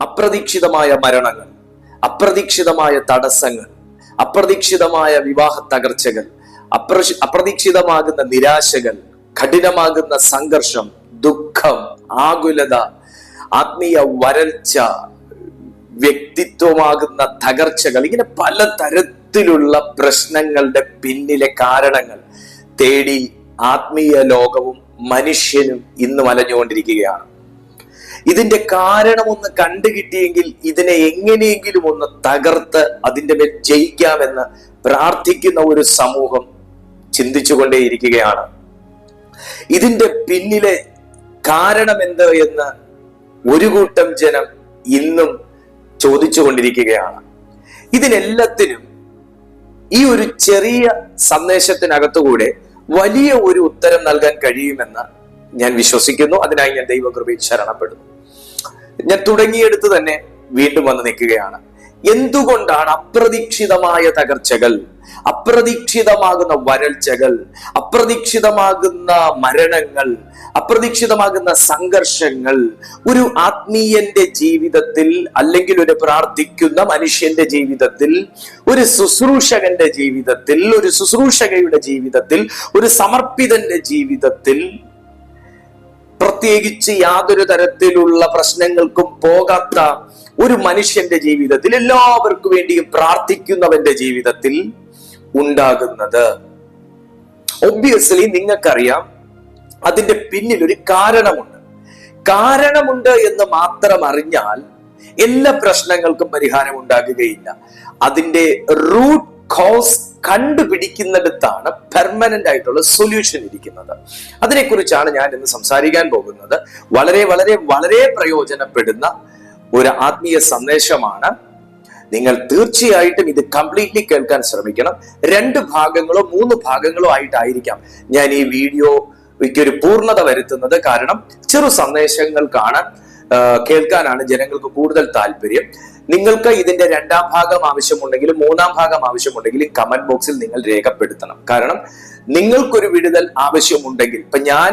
അപ്രതീക്ഷിതമായ മരണങ്ങൾ അപ്രതീക്ഷിതമായ തടസ്സങ്ങൾ അപ്രതീക്ഷിതമായ വിവാഹ തകർച്ചകൾ അപ്ര അപ്രതീക്ഷിതമാകുന്ന നിരാശകൾ കഠിനമാകുന്ന സംഘർഷം ദുഃഖം ആകുലത ആത്മീയ വരൾച്ച വ്യക്തിത്വമാകുന്ന തകർച്ചകൾ ഇങ്ങനെ പല തരത്തിലുള്ള പ്രശ്നങ്ങളുടെ പിന്നിലെ കാരണങ്ങൾ തേടി ആത്മീയ ലോകവും മനുഷ്യനും ഇന്ന് വലഞ്ഞുകൊണ്ടിരിക്കുകയാണ് ഇതിന്റെ കാരണം ഒന്ന് കണ്ടുകിട്ടിയെങ്കിൽ ഇതിനെ എങ്ങനെയെങ്കിലും ഒന്ന് തകർത്ത് അതിന്റെ മേൽ ജയിക്കാമെന്ന് പ്രാർത്ഥിക്കുന്ന ഒരു സമൂഹം ചിന്തിച്ചുകൊണ്ടേയിരിക്കുകയാണ്. ഇതിന്റെ പിന്നിലെ കാരണം എന്ത് എന്ന് ഒരു കൂട്ടം ജനം ഇന്നും ചോദിച്ചുകൊണ്ടിരിക്കുകയാണ്. ഇതിനെല്ലാത്തിനും ഈ ഒരു ചെറിയ സന്ദേശത്തിനകത്തുകൂടെ വലിയ ഒരു ഉത്തരം നൽകാൻ കഴിയുമെന്ന് ഞാൻ വിശ്വസിക്കുന്നു. അതിനായി ഞാൻ ദൈവകൃപയിൽ ശരണപ്പെടുന്നു. ഞാൻ തുടങ്ങിയെടുത്ത് തന്നെ വീണ്ടും വന്ന് നിൽക്കുകയാണ്. എന്തുകൊണ്ടാണ് അപ്രതീക്ഷിതമായ തകർച്ചകൾ അപ്രതീക്ഷിതമാകുന്ന വരൾച്ചകൾ അപ്രതീക്ഷിതമാകുന്ന മരണങ്ങൾ അപ്രതീക്ഷിതമാകുന്ന സംഘർഷങ്ങൾ ഒരു ആത്മീയന്റെ ജീവിതത്തിൽ അല്ലെങ്കിൽ ഒരു പ്രാർത്ഥിക്കുന്ന മനുഷ്യന്റെ ജീവിതത്തിൽ ഒരു ശുശ്രൂഷകന്റെ ജീവിതത്തിൽ ഒരു ശുശ്രൂഷകയുടെ ജീവിതത്തിൽ ഒരു സമർപ്പിതന്റെ ജീവിതത്തിൽ പ്രത്യേകിച്ച് യാതൊരു തരത്തിലുള്ള പ്രശ്നങ്ങൾക്കും പോകാത്ത ഒരു മനുഷ്യന്റെ ജീവിതത്തിൽ എല്ലാവർക്കും വേണ്ടിയും പ്രാർത്ഥിക്കുന്നവന്റെ ജീവിതത്തിൽ ഉണ്ടാകുന്നത്. ഒബ്വിയസ്ലി നിങ്ങൾക്കറിയാം അതിന്റെ പിന്നിൽ ഒരു കാരണമുണ്ട്. കാരണമുണ്ട് എന്ന് മാത്രം അറിഞ്ഞാൽ എല്ലാ പ്രശ്നങ്ങൾക്കും പരിഹാരം ഉണ്ടാകുകയില്ല. അതിന്റെ റൂട്ട് കോസ് കണ്ടുപിടിക്കുന്നിടത്താണ് പെർമനന്റ് ആയിട്ടുള്ള സൊല്യൂഷൻ ഇരിക്കുന്നത്. അതിനെക്കുറിച്ചാണ് ഞാൻ ഇന്ന് സംസാരിക്കാൻ പോകുന്നത്. വളരെ വളരെ വളരെ പ്രയോജനപ്പെടുന്ന ഒരു ആത്മീയ സന്ദേശമാണ്. നിങ്ങൾ തീർച്ചയായിട്ടും ഇത് കംപ്ലീറ്റ്ലി കേൾക്കാൻ ശ്രമിക്കണം. രണ്ട് ഭാഗങ്ങളോ മൂന്ന് ഭാഗങ്ങളോ ആയിട്ടായിരിക്കാം ഞാൻ ഈ വീഡിയോ ഒരു പൂർണത വരുത്തുന്നത്. കാരണം ചെറു സന്ദേശങ്ങൾക്കാണ് കേൾക്കാനാണ് ജനങ്ങൾക്ക് കൂടുതൽ താല്പര്യം. നിങ്ങൾക്ക് ഇതിന്റെ രണ്ടാം ഭാഗം ആവശ്യമുണ്ടെങ്കിലും മൂന്നാം ഭാഗം ആവശ്യമുണ്ടെങ്കിലും കമന്റ് ബോക്സിൽ നിങ്ങൾ രേഖപ്പെടുത്തണം. കാരണം നിങ്ങൾക്കൊരു വിടുതൽ ആവശ്യമുണ്ടെങ്കിൽ ഇപ്പൊ ഞാൻ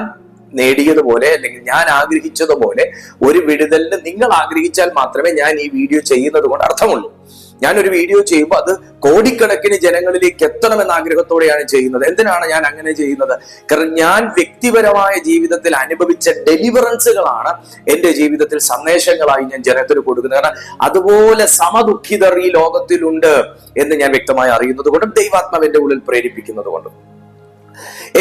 നേടിയതുപോലെ അല്ലെങ്കിൽ ഞാൻ ആഗ്രഹിച്ചതുപോലെ ഒരു വിടുതലിന് നിങ്ങൾ ആഗ്രഹിച്ചാൽ മാത്രമേ ഞാൻ ഈ വീഡിയോ ചെയ്യുന്നത് കൊണ്ട് അർത്ഥമുള്ളൂ. ഞാനൊരു വീഡിയോ ചെയ്യുമ്പോൾ അത് കോടിക്കണക്കിന് ജനങ്ങളിലേക്ക് എത്തണമെന്ന ആഗ്രഹത്തോടെയാണ് ചെയ്യുന്നത്. എന്തിനാണ് ഞാൻ അങ്ങനെ ചെയ്യുന്നത്? കാരണം ഞാൻ വ്യക്തിപരമായ ജീവിതത്തിൽ അനുഭവിച്ച ഡെലിവറൻസുകളാണ് എന്റെ ജീവിതത്തിൽ സന്ദേശങ്ങളായി ഞാൻ ജനത്തിന് കൊടുക്കുന്നത്. കാരണം അതുപോലെ സമദുഃഖിതർ ഈ ലോകത്തിലുണ്ട് എന്ന് ഞാൻ വ്യക്തമായി അറിയുന്നത് കൊണ്ടും ദൈവാത്മാവ് എന്റെ ഉള്ളിൽ പ്രേരിപ്പിക്കുന്നത് കൊണ്ടും.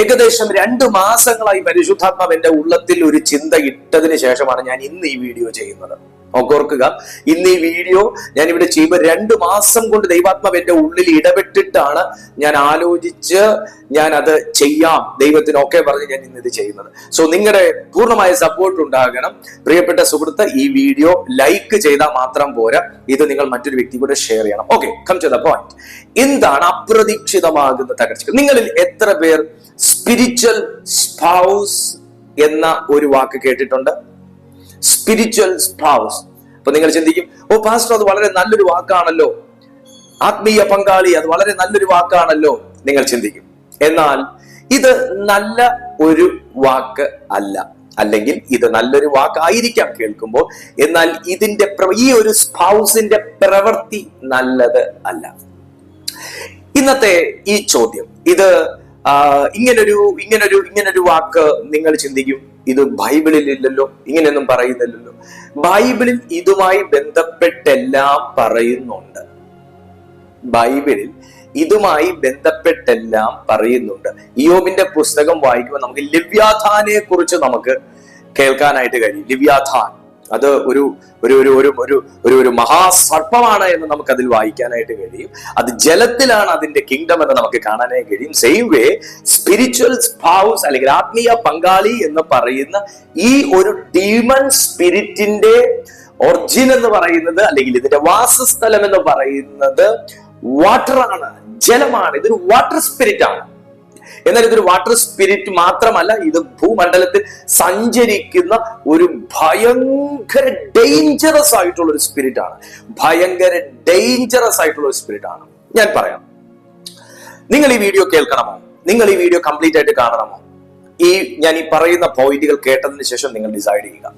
ഏകദേശം രണ്ട് മാസങ്ങളായി പരിശുദ്ധാത്മാവ് എന്റെ ഉള്ളത്തിൽ ഒരു ചിന്ത ഇട്ടതിന് ശേഷമാണ് ഞാൻ ഇന്ന് ഈ വീഡിയോ ചെയ്യുന്നത്. ഓർക്കുക. ഇന്ന് ഈ വീഡിയോ ഞാൻ ഇവിടെ ചെയ്യുമ്പോൾ രണ്ട് മാസം കൊണ്ട് ദൈവാത്മാവ് എന്റെ ഉള്ളിൽ ഇടപെട്ടിട്ടാണ് ഞാൻ ആലോചിച്ച് ഞാൻ അത് ചെയ്യാം. ദൈവത്തിന് ഒക്കെ പറഞ്ഞ് ഞാൻ ഇന്ന് ഇത് ചെയ്യുന്നത്. സോ നിങ്ങളുടെ പൂർണമായ സപ്പോർട്ട് ഉണ്ടാകണം. പ്രിയപ്പെട്ട സുഹൃത്ത് ഈ വീഡിയോ ലൈക്ക് ചെയ്താൽ മാത്രം പോരാ. ഇത് നിങ്ങൾ മറ്റൊരു വ്യക്തി കൂടെ ഷെയർ ചെയ്യണം. Okay come to the point എന്താണ് അപ്രതീക്ഷിതമാകുന്ന തകർച്ചകൾ? നിങ്ങളിൽ എത്ര പേർ സ്പിരിച്വൽ സ്പൗസ് എന്ന ഒരു വാക്ക് കേട്ടിട്ടുണ്ട്? സ്പിരിച്വൽ സ്പൗസ് അപ്പൊ നിങ്ങൾ ചിന്തിക്കും ഓ പാസ്റ്റർ അത് വളരെ നല്ലൊരു വാക്കാണല്ലോ. ആത്മീയ പങ്കാളി അത് വളരെ നല്ലൊരു വാക്കാണല്ലോ. നിങ്ങൾ ചിന്തിക്കും. എന്നാൽ ഇത് നല്ല ഒരു വാക്ക് അല്ല. അല്ലെങ്കിൽ ഇത് നല്ലൊരു വാക്കായിരിക്കാം കേൾക്കുമ്പോൾ. എന്നാൽ ഇതിന്റെ ഈ ഒരു സ്പൗസിന്റെ പ്രവൃത്തി നല്ലത് അല്ല. ഇന്നത്തെ ഈ ചോദ്യം ഇത് ഇങ്ങനൊരു ഇങ്ങനൊരു ഇങ്ങനൊരു വാക്ക് നിങ്ങൾ ചിന്തിക്കും. ഇത് ബൈബിളിൽ ഇല്ലല്ലോ ഇങ്ങനെയൊന്നും പറയുന്നില്ലല്ലോ. ബൈബിളിൽ ഇതുമായി ബന്ധപ്പെട്ടെല്ലാം പറയുന്നുണ്ട്. ബൈബിളിൽ ഇതുമായി ബന്ധപ്പെട്ടെല്ലാം പറയുന്നുണ്ട്. ഇയോബിന്റെ പുസ്തകം വായിക്കുമ്പോൾ നമുക്ക് ലിവ്യാഥാനെ കുറിച്ച് നമുക്ക് കേൾക്കാനായിട്ട് കഴിയും. ലിവ്യാഥാൻ. അത് ഒരു ഒരു ഒരു ഒരു ഒരു ഒരു ഒരു മഹാസർപ്പമാണ് എന്ന് നമുക്ക് അതിൽ വായിക്കാനായിട്ട് കഴിയും. അത് ജലത്തിലാണ് അതിന്റെ കിങ്ഡം എന്ന് നമുക്ക് കാണാനായി കഴിയും. സെയിം വേ സ്പിരിച്വൽ സ്പൗസ് അല്ലെങ്കിൽ ആത്മീയ പങ്കാളി എന്ന് പറയുന്ന ഈ ഒരു ഡീമൺ സ്പിരിറ്റിന്റെ ഒറിജിൻ എന്ന് പറയുന്നത് അല്ലെങ്കിൽ ഇതിന്റെ വാസസ്ഥലം എന്ന് പറയുന്നത് വാട്ടറാണ് ജലമാണ്. ഇതൊരു വാട്ടർ സ്പിരിറ്റ് ആണ്. എന്നാൽ ഇതൊരു വാട്ടർ സ്പിരിറ്റ് മാത്രമല്ല ഇത് ഭൂമണ്ഡലത്തിൽ സഞ്ചരിക്കുന്ന ഒരു ഭയങ്കര ഡേഞ്ചറസ് ആയിട്ടുള്ള ഒരു സ്പിരിറ്റ് ആണ്. ഭയങ്കര ഡേഞ്ചറസ് ആയിട്ടുള്ള ഒരു സ്പിരിറ്റ് ആണ്. ഞാൻ പറയാം. നിങ്ങൾ ഈ വീഡിയോ കേൾക്കണമോ? നിങ്ങൾ ഈ വീഡിയോ കംപ്ലീറ്റ് ആയിട്ട് കാണണമോ? ഈ ഞാൻ ഈ പറയുന്ന പോയിന്റുകൾ കേട്ടതിന് ശേഷം നിങ്ങൾ ഡിസൈഡ് ചെയ്യുക.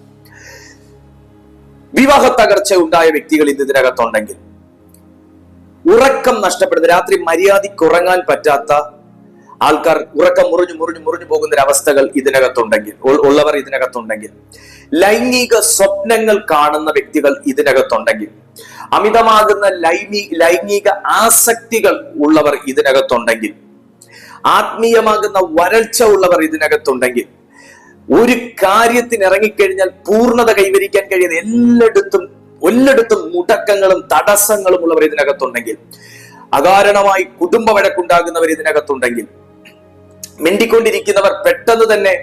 വിവാഹ തകർച്ച ഉണ്ടായ വ്യക്തികൾ ഇന്ന് ഇതിനകത്തുണ്ടെങ്കിൽ ഉറക്കം നഷ്ടപ്പെടുന്ന രാത്രി മര്യാദയ്ക്ക് ഉറങ്ങാൻ പറ്റാത്ത ആൾക്കാർ ഉറക്കം മുറിഞ്ഞു മുറിഞ്ഞു മുറിഞ്ഞു പോകുന്ന അവസ്ഥകൾ ഇതിനകത്തുണ്ടെങ്കിൽ ഉള്ളവർ ഇതിനകത്തുണ്ടെങ്കിൽ. ലൈംഗിക സ്വപ്നങ്ങൾ കാണുന്ന വ്യക്തികൾ ഇതിനകത്തുണ്ടെങ്കിൽ അമിതമാകുന്ന ലൈംഗി ലൈംഗിക ആസക്തികൾ ഉള്ളവർ ഇതിനകത്തുണ്ടെങ്കിൽ ആത്മീയമാകുന്ന വരൾച്ച ഉള്ളവർ ഇതിനകത്തുണ്ടെങ്കിൽ ഒരു കാര്യത്തിന് ഇറങ്ങിക്കഴിഞ്ഞാൽ പൂർണത കൈവരിക്കാൻ കഴിയുന്ന എല്ലായിടത്തും എല്ലായിടത്തും മുടക്കങ്ങളും തടസ്സങ്ങളും ഉള്ളവർ ഇതിനകത്തുണ്ടെങ്കിൽ അകാരണമായി കുടുംബ വഴക്കുണ്ടാകുന്നവർ ഇതിനകത്തുണ്ടെങ്കിൽ മിണ്ടിക്കൊണ്ടിരിക്കുന്നവർ പെട്ടെന്ന് തന്നെ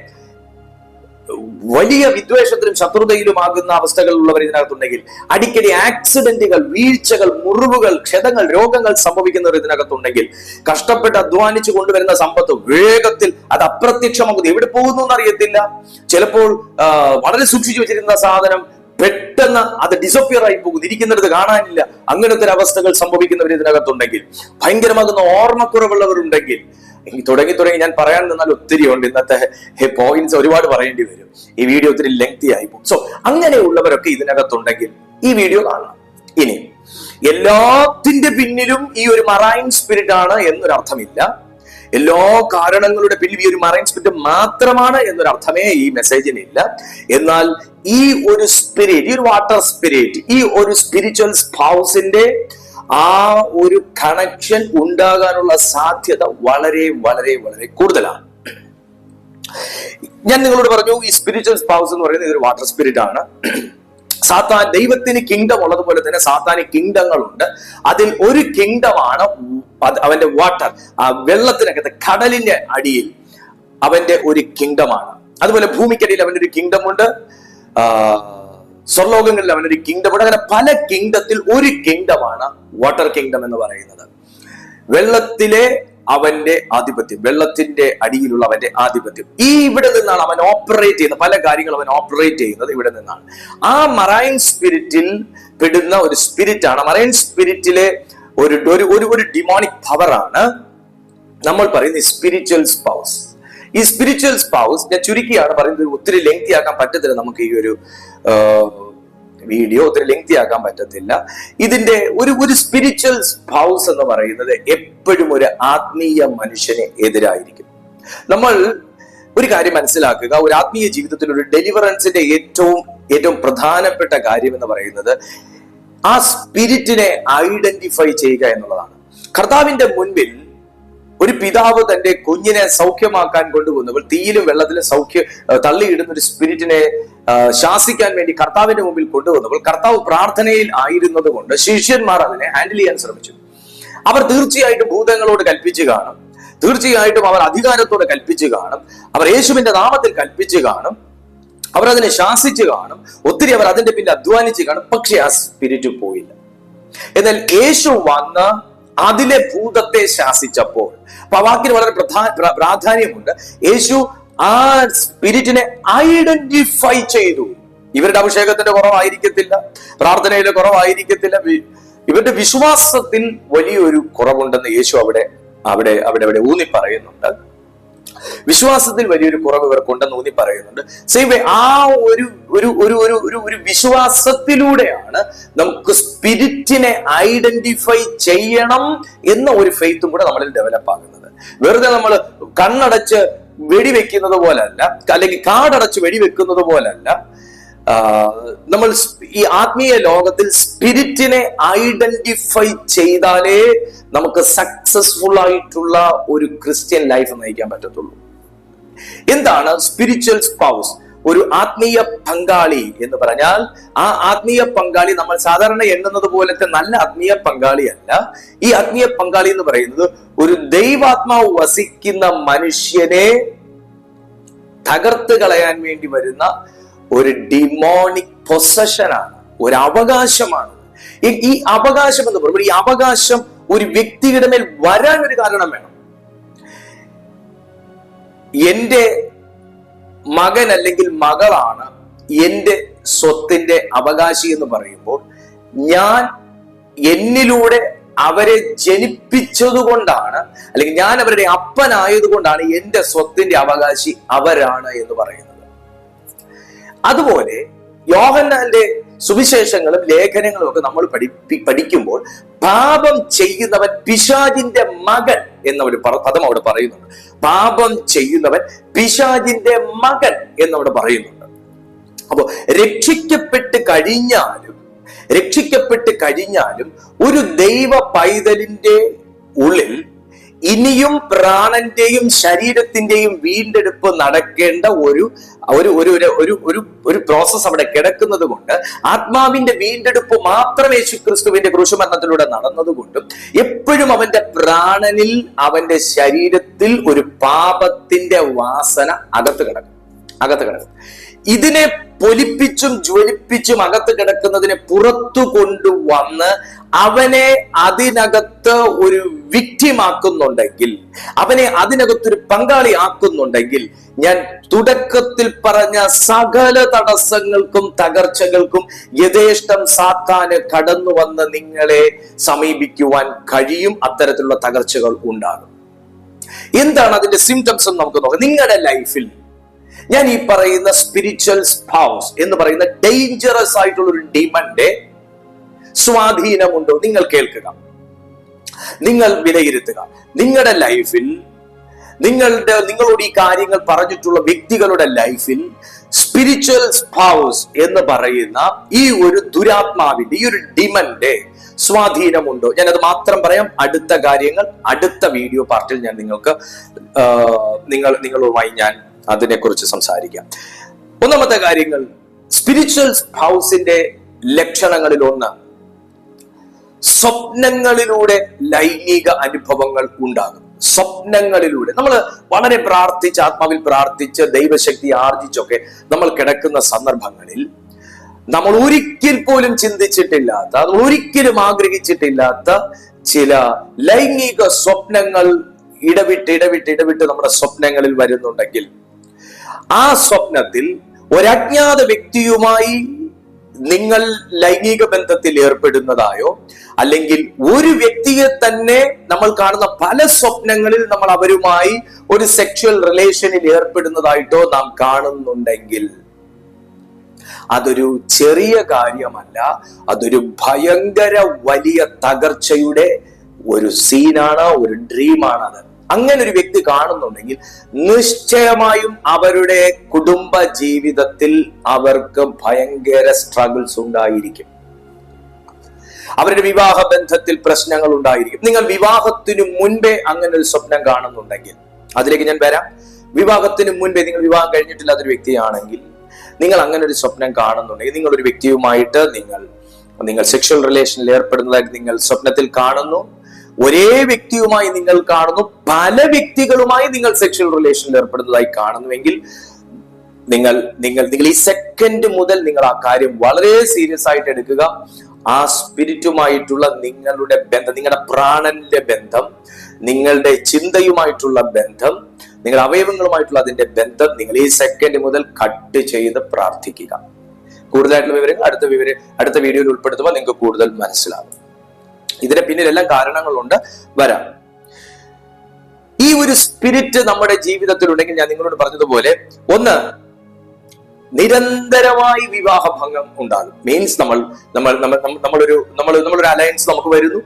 വലിയ വിദ്വേഷത്തിലും ശത്രുതയിലുമാകുന്ന അവസ്ഥകളുള്ളവർ ഇതിനകത്തുണ്ടെങ്കിൽ അടിക്കടി ആക്സിഡന്റുകൾ വീഴ്ചകൾ മുറിവുകൾ ക്ഷതങ്ങൾ രോഗങ്ങൾ സംഭവിക്കുന്നവർ ഇതിനകത്തുണ്ടെങ്കിൽ കഷ്ടപ്പെട്ട് അധ്വാനിച്ചു കൊണ്ടുവരുന്ന സമ്പത്ത് വേഗത്തിൽ അത് അപ്രത്യക്ഷമാകുന്നു. എവിടെ പോകുന്നു എന്നറിയത്തില്ല. ചിലപ്പോൾ വളരെ സൂക്ഷിച്ചു വെച്ചിരുന്ന സാധനം പെട്ടെന്ന് അത് ഡിസപ്പിയർ ആയി പോകുന്നു. ഇരിക്കുന്നിടത്ത് കാണാനില്ല. അങ്ങനത്തെ അവസ്ഥകൾ സംഭവിക്കുന്നവർ ഇതിനകത്തുണ്ടെങ്കിൽ ഭയങ്കരമാകുന്ന ഓർമ്മക്കുറവുള്ളവരുണ്ടെങ്കിൽ തുടങ്ങി തുടങ്ങി ഞാൻ പറയാൻ നിന്നാൽ ഒത്തിരി ഉണ്ട്. ഇന്നത്തെ പോയിന്റ്സ് ഒരുപാട് പറയേണ്ടി വരും. ഈ വീഡിയോ ഒത്തിരി ലെങ്തി ആയി പോകും. സോ അങ്ങനെയുള്ളവരൊക്കെ ഇതിനകത്തുണ്ടെങ്കിൽ ഈ വീഡിയോ കാണണം. ഇനി എല്ലാത്തിന്റെ പിന്നിലും ഈ ഒരു മറൈൻ സ്പിരിറ്റ് ആണ് എന്നൊരു അർത്ഥമില്ല എല്ലാ കാരണങ്ങളുടെ പിന്നിൽ ഈ ഒരു മറൈൻ സ്പിരിറ്റ് മാത്രമാണ് എന്നൊരു അർത്ഥമേ ഈ മെസ്സേജിന് ഇല്ല. എന്നാൽ ഈ ഒരു സ്പിരിറ്റ് ഈ ഒരു വാട്ടർ സ്പിരിറ്റ് ഈ ഒരു സ്പിരിച്വൽ സ്പൗസിന്റെ ആ ഒരു കണക്ഷൻ ഉണ്ടാകാനുള്ള സാധ്യത വളരെ വളരെ വളരെ കൂടുതലാണ്. ഞാൻ നിങ്ങളോട് പറഞ്ഞു ഈ സ്പിരിച്വൽ സ്പൗസ് എന്ന് പറയുന്നത് ഇതൊരു വാട്ടർ സ്പിരിറ്റ് ആണ്. സാത്താൻ ദൈവത്തിന് കിങ്ഡം ഉള്ളതുപോലെ തന്നെ സാത്താന് കിങ്ഡങ്ങളുണ്ട് അതിൽ ഒരു കിങ്ഡമാണ് അവന്റെ വാട്ടർ ആ വെള്ളത്തിനകത്ത് കടലിന്റെ അടിയിൽ അവന്റെ ഒരു കിങ്ഡമാണ് അതുപോലെ ഭൂമിക്കടിയിൽ അവന്റെ ഒരു കിങ്ഡം ഉണ്ട് സ്വർലോകങ്ങളിൽ അവനൊരു കിങ്ഡം ഉണ്ട് അങ്ങനെ പല കിങ്ഡത്തിൽ ഒരു കിങ്ഡമാണ് വാട്ടർ കിങ്ഡം എന്ന് പറയുന്നത്. വെള്ളത്തിലെ അവന്റെ ആധിപത്യം വെള്ളത്തിന്റെ അടിയിലുള്ള അവന്റെ ആധിപത്യം. ഈ ഇവിടെ നിന്നാണ് അവൻ ഓപ്പറേറ്റ് ചെയ്യുന്നത്. പല കാര്യങ്ങളും അവൻ ഓപ്പറേറ്റ് ചെയ്യുന്നത് ഇവിടെ നിന്നാണ്. ആ മറൈൻ സ്പിരിറ്റിൽ പെടുന്ന ഒരു സ്പിരിറ്റ് ആണ്. മറൈൻ സ്പിരിറ്റിലെ ഒരു ഒരു ഒരു ഡിമോണിക് പവറാണ് നമ്മൾ പറയുന്ന സ്പിരിച്വൽ സ്പൗസ് ഈ സ്പിരിച്വൽ സ്പൗസ് ഞാൻ ചുരുക്കിയാണ് പറയുന്നത് ഒത്തിരി ലെങ്തി ആക്കാൻ പറ്റത്തില്ല നമുക്ക് ഈ ഒരു വീഡിയോ ഒത്തിരി ലെങ്തി ആക്കാൻ പറ്റത്തില്ല. ഇതിന്റെ ഒരു ഒരു സ്പിരിച്വൽ സ്പൗസ് എന്ന് പറയുന്നത് എപ്പോഴും ഒരു ആത്മീയ മനുഷ്യന് എതിരായിരിക്കും. നമ്മൾ ഒരു കാര്യം മനസ്സിലാക്കുക ഒരു ആത്മീയ ജീവിതത്തിൽ ഒരു ഡെലിവറൻസിന്റെ ഏറ്റവും ഏറ്റവും പ്രധാനപ്പെട്ട കാര്യം എന്ന് പറയുന്നത് ആ സ്പിരിറ്റിനെ ഐഡന്റിഫൈ ചെയ്യുക എന്നുള്ളതാണ്. കർത്താവിന്റെ മുൻപിൽ ഒരു പിതാവ് തന്റെ കുഞ്ഞിനെ സൗഖ്യമാക്കാൻ കൊണ്ടുപോകുന്നപ്പോൾ തീയിലും വെള്ളത്തിലും സൗഖ്യ തള്ളിയിടുന്ന ഒരു സ്പിരിറ്റിനെ ശാസിക്കാൻ വേണ്ടി കർത്താവിന്റെ മുമ്പിൽ കൊണ്ടുവന്നു. കൊണ്ടുവന്നപ്പോൾ കർത്താവ് പ്രാർത്ഥനയിൽ ആയിരുന്നത് കൊണ്ട് ശിഷ്യന്മാർ അതിനെ ഹാൻഡിൽ ചെയ്യാൻ ശ്രമിച്ചു. അവർ തീർച്ചയായിട്ടും ഭൂതങ്ങളോട് കൽപ്പിച്ചു കാണും. തീർച്ചയായിട്ടും അവർ അധികാരത്തോടെ കൽപ്പിച്ചു കാണും. അവർ യേശുവിന്റെ നാമത്തിൽ കൽപ്പിച്ചു കാണും. അവർ അതിനെ ശാസിച്ചു കാണും. ഒത്തിരി അവർ അതിന്റെ പിന്നെ അധ്വാനിച്ച് കാണും. പക്ഷെ ആ സ്പിരിറ്റ് പോയില്ല. എന്നാൽ യേശു വന്ന് അതിലെ ഭൂതത്തെ ശാസിച്ചപ്പോൾ. പവാക്കിന് വളരെ പ്രധാന പ്ര- പ്രാധാന്യമുണ്ട്. യേശു ആ സ്പിരിറ്റിനെ ഐഡന്റിഫൈ ചെയ്തു. ഇവരുടെ അഭിഷേകത്തിന്റെ കുറവായിരിക്കത്തില്ല പ്രാർത്ഥനയിലെ കുറവായിരിക്കത്തില്ല. ഇവരുടെ വിശ്വാസത്തിൽ വലിയൊരു കുറവുണ്ടെന്ന് യേശു അവിടെ അവിടെ അവിടെ അവിടെ ഊന്നി പറയുന്നുണ്ട് വിശ്വാസത്തിൽ വലിയൊരു കുറവ് ഇവർക്കുണ്ടെന്ന് ഊന്നി പറയുന്നുണ്ട്. സെയിം വേ ആ ഒരു ഒരു ഒരു ഒരു ഒരു ഒരു വിശ്വാസത്തിലൂടെയാണ് നമുക്ക് സ്പിരിറ്റിനെ ഐഡന്റിഫൈ ചെയ്യണം എന്ന ഒരു ഫെയ്ത്തും കൂടെ നമ്മളിൽ ഡെവലപ്പ് ആകുന്നത്. വെറുതെ നമ്മൾ കണ്ണടച്ച് വെടിവെക്കുന്നത് പോലല്ല അല്ലെങ്കിൽ കാടടച്ച് വെടിവെക്കുന്നത് പോലല്ല നമ്മൾ ഈ ആത്മീയ ലോകത്തിൽ സ്പിരിറ്റിനെ ഐഡന്റിഫൈ ചെയ്താലേ നമുക്ക് സക്സസ്ഫുൾ ആയിട്ടുള്ള ഒരു ക്രിസ്ത്യൻ ലൈഫ് നയിക്കാൻ പറ്റത്തുള്ളൂ. എന്താണ് സ്പിരിച്വൽ സ്പൗസ് ഒരു ആത്മീയ പങ്കാളി എന്ന് പറഞ്ഞാൽ ആ ആത്മീയ പങ്കാളി നമ്മൾ സാധാരണ എണ്ണുന്നത് പോലത്തെ നല്ല ആത്മീയ പങ്കാളിയല്ല. ഈ ആത്മീയ പങ്കാളി എന്ന് പറയുന്നത് ഒരു ദൈവാത്മാവ് വസിക്കുന്ന മനുഷ്യനെ തകർത്ത് കളയാൻ വേണ്ടി വരുന്ന ഒരു ഡിമോണിക് പൊസഷനാണ് ഒരു അവകാശമാണ്. ഈ- അവകാശം എന്ന് പറയുമ്പോൾ ഈ അവകാശം ഒരു വ്യക്തിയുടെ മേൽ വരാൻ ഒരു കാരണം വേണം. എന്റെ മകൻ അല്ലെങ്കിൽ മകളാണ് എന്റെ സ്വത്തിന്റെ അവകാശി എന്ന് പറയുമ്പോൾ ഞാൻ എന്നിലൂടെ അവരെ ജനിപ്പിച്ചതുകൊണ്ടാണ് അല്ലെങ്കിൽ ഞാൻ അവരുടെ അപ്പനായതുകൊണ്ടാണ് എന്റെ സ്വത്തിന്റെ അവകാശി അവരാണ് എന്ന് പറയുന്നത്. അതുപോലെ യോഹന്നാന്റെ സുവിശേഷങ്ങളും ലേഖനങ്ങളും ഒക്കെ നമ്മൾ പഠിപ്പി പഠിക്കുമ്പോൾ പാപം ചെയ്യുന്നവൻ പിശാജിന്റെ മകൻ എന്നൊരു പദ- അവിടെ പറയുന്നുണ്ട്. പാപം ചെയ്യുന്നവൻ പിശാജിന്റെ മകൻ എന്നവിടെ പറയുന്നുണ്ട്. അപ്പോ രക്ഷിക്കപ്പെട്ട് കഴിഞ്ഞാലും രക്ഷിക്കപ്പെട്ട് കഴിഞ്ഞാലും ഒരു ദൈവ പൈതലിന്റെ ഉള്ളിൽ ഇനിയും പ്രാണന്റെയും ശരീരത്തിന്റെയും വീണ്ടെടുപ്പ് നടക്കേണ്ട ഒരു ഒരു ഒരു ഒരു ഒരു ഒരു പ്രോസസ് അവിടെ കിടക്കുന്നത് കൊണ്ട് ആത്മാവിന്റെ വീണ്ടെടുപ്പ് മാത്രം യേശു ക്രിസ്തുവിന്റെ ക്രൂശമരണത്തിലൂടെ നടന്നതുകൊണ്ടും എപ്പോഴും അവന്റെ പ്രാണനിൽ അവന്റെ ശരീരത്തിൽ ഒരു പാപത്തിന്റെ വാസന അകത്ത് കിടക്കും. അകത്ത് കിടക്കും. ഇതിനെ പൊലിപ്പിച്ചും ജ്വലിപ്പിച്ചും അകത്ത് കിടക്കുന്നതിനെ പുറത്തു കൊണ്ടുവന്ന് അവനെ അതിനകത്ത് ഒരു വിക്റ്റിമാക്കുന്നുണ്ടെങ്കിൽ അവനെ അതിനകത്തൊരു പങ്കാളിയാക്കുന്നുണ്ടെങ്കിൽ ഞാൻ തുടക്കത്തിൽ പറഞ്ഞ സകല തടസ്സങ്ങൾക്കും തകർച്ചകൾക്കും യഥേഷ്ടം സാത്താന് കടന്നു വന്ന് നിങ്ങളെ സമീപിക്കുവാൻ കഴിയും അത്തരത്തിലുള്ള തകർച്ചകൾ ഉണ്ടാകും. എന്താണ് അതിന്റെ സിംറ്റംസ് എന്ന് നമുക്ക് നോക്കാം. നിങ്ങളുടെ ലൈഫിൽ ഞാൻ ഈ പറയുന്ന സ്പിരിച്വൽ സ്പൗസ് എന്ന് പറയുന്ന ഡേഞ്ചറസ് ആയിട്ടുള്ള ഒരു ഡിമന്റെ സ്വാധീനമുണ്ടോ? നിങ്ങൾ കേൾക്കുക. നിങ്ങൾ വിലയിരുത്തുക. നിങ്ങളുടെ ലൈഫിൽ നിങ്ങളുടെ നിങ്ങളോട് ഈ കാര്യങ്ങൾ പറഞ്ഞിട്ടുള്ള വ്യക്തികളുടെ ലൈഫിൽ സ്പിരിച്വൽ സ്പൗസ് എന്ന് പറയുന്ന ഈ ഒരു ദുരാത്മാവിന്റെ ഈ ഒരു ഡിമന്റെ സ്വാധീനമുണ്ടോ? ഞാനത് മാത്രം പറയാം. അടുത്ത കാര്യങ്ങൾ അടുത്ത വീഡിയോ പാർട്ടിൽ ഞാൻ നിങ്ങൾക്ക് നിങ്ങൾ നിങ്ങളുമായി ഞാൻ അതിനെക്കുറിച്ച് സംസാരിക്കാം. ഒന്നാമത്തെ കാര്യങ്ങൾ സ്പിരിച്വൽ ഹൗസിന്റെ ലക്ഷണങ്ങളിൽ ഒന്ന് സ്വപ്നങ്ങളിലൂടെ ലൈംഗിക അനുഭവങ്ങൾ ഉണ്ടാകും. സ്വപ്നങ്ങളിലൂടെ. നമ്മൾ വളരെ പ്രാർത്ഥിച്ച് ആത്മാവിൽ പ്രാർത്ഥിച്ച് ദൈവശക്തി ആർജിച്ചൊക്കെ നമ്മൾ കിടക്കുന്ന സന്ദർഭങ്ങളിൽ നമ്മൾ ഒരിക്കൽ പോലും ചിന്തിച്ചിട്ടില്ലാത്ത നമ്മൾ ഒരിക്കലും ആഗ്രഹിച്ചിട്ടില്ലാത്ത ചില ലൈംഗിക സ്വപ്നങ്ങൾ ഇടവിട്ട് ഇടവിട്ട് ഇടവിട്ട് നമ്മുടെ സ്വപ്നങ്ങളിൽ വരുന്നുണ്ടെങ്കിൽ ആ സ്വപ്നത്തിൽ ഒരജ്ഞാത വ്യക്തിയുമായി നിങ്ങൾ ലൈംഗിക ബന്ധത്തിൽ ഏർപ്പെടുന്നതായോ അല്ലെങ്കിൽ ഒരു വ്യക്തിയെ തന്നെ നമ്മൾ കാണുന്ന പല സ്വപ്നങ്ങളിൽ നമ്മൾ അവരുമായി ഒരു സെക്ഷൽ റിലേഷനിൽ ഏർപ്പെടുന്നതായിട്ടോ നാം കാണുന്നുണ്ടെങ്കിൽ അതൊരു ചെറിയ കാര്യമല്ല അതൊരു ഭയങ്കര വലിയ തകർച്ചയുടെ ഒരു സീനാണ് ഒരു ഡ്രീമാണ് അത്. അങ്ങനെ ഒരു വ്യക്തി കാണുന്നുണ്ടെങ്കിൽ നിശ്ചയമായും അവരുടെ കുടുംബ ജീവിതത്തിൽ അവർക്ക് ഭയങ്കര സ്ട്രഗിൾസ് ഉണ്ടായിരിക്കും. അവരുടെ വിവാഹ ബന്ധത്തിൽ പ്രശ്നങ്ങൾ ഉണ്ടായിരിക്കും. നിങ്ങൾ വിവാഹത്തിന് മുൻപേ അങ്ങനെ ഒരു സ്വപ്നം കാണുന്നുണ്ടെങ്കിൽ അതിലേക്ക് ഞാൻ വരാം. വിവാഹത്തിന് മുൻപേ നിങ്ങൾ വിവാഹം കഴിഞ്ഞിട്ടില്ലാത്തൊരു വ്യക്തിയാണെങ്കിൽ നിങ്ങൾ അങ്ങനെ ഒരു സ്വപ്നം കാണുന്നുണ്ടെങ്കിൽ നിങ്ങൾ ഒരു വ്യക്തിയുമായിട്ട് നിങ്ങൾ നിങ്ങൾ സെക്ഷൽ റിലേഷനിൽ ഏർപ്പെടുന്നതായിട്ട് നിങ്ങൾ സ്വപ്നത്തിൽ കാണുന്നു. ഒരേ വ്യക്തിയുമായി നിങ്ങൾ കാണുന്നു പല വ്യക്തികളുമായി നിങ്ങൾ സെക്ഷൽ റിലേഷനിൽ ഏർപ്പെടുന്നതായി കാണുന്നുവെങ്കിൽ നിങ്ങൾ നിങ്ങൾ നിങ്ങൾ ഈ സെക്കൻഡ് മുതൽ നിങ്ങൾ ആ കാര്യം വളരെ സീരിയസ് ആയിട്ട് എടുക്കുക. ആ സ്പിരിറ്റുമായിട്ടുള്ള നിങ്ങളുടെ ബന്ധം നിങ്ങളുടെ പ്രാണന്റെ ബന്ധം നിങ്ങളുടെ ചിന്തയുമായിട്ടുള്ള ബന്ധം നിങ്ങളുടെ അവയവങ്ങളുമായിട്ടുള്ള അതിന്റെ ബന്ധം നിങ്ങൾ ഈ സെക്കൻഡ് മുതൽ കട്ട് ചെയ്ത് പ്രാർത്ഥിക്കുക. കൂടുതലായിട്ടുള്ള വിവരങ്ങൾ അടുത്ത വിവരം അടുത്ത വീഡിയോയിൽ ഉൾപ്പെടുത്തുമ്പോൾ നിങ്ങൾക്ക് കൂടുതൽ മനസ്സിലാകും ഇതിന് പിന്നിലെല്ലാം കാരണങ്ങളുണ്ട് വരാം. ഈ ഒരു സ്പിരിറ്റ് നമ്മുടെ ജീവിതത്തിലുണ്ടെങ്കിൽ ഞാൻ നിങ്ങളോട് പറഞ്ഞതുപോലെ ഒന്ന് നിരന്തരമായി വിവാഹ ഭംഗം ഉണ്ടാകും. മീൻസ് നമ്മൾ നമ്മൾ നമ്മൾ നമ്മൾ- നമ്മളൊരു നമ്മൾ നമ്മളൊരു അലയൻസ് നമുക്ക് വരുന്നു.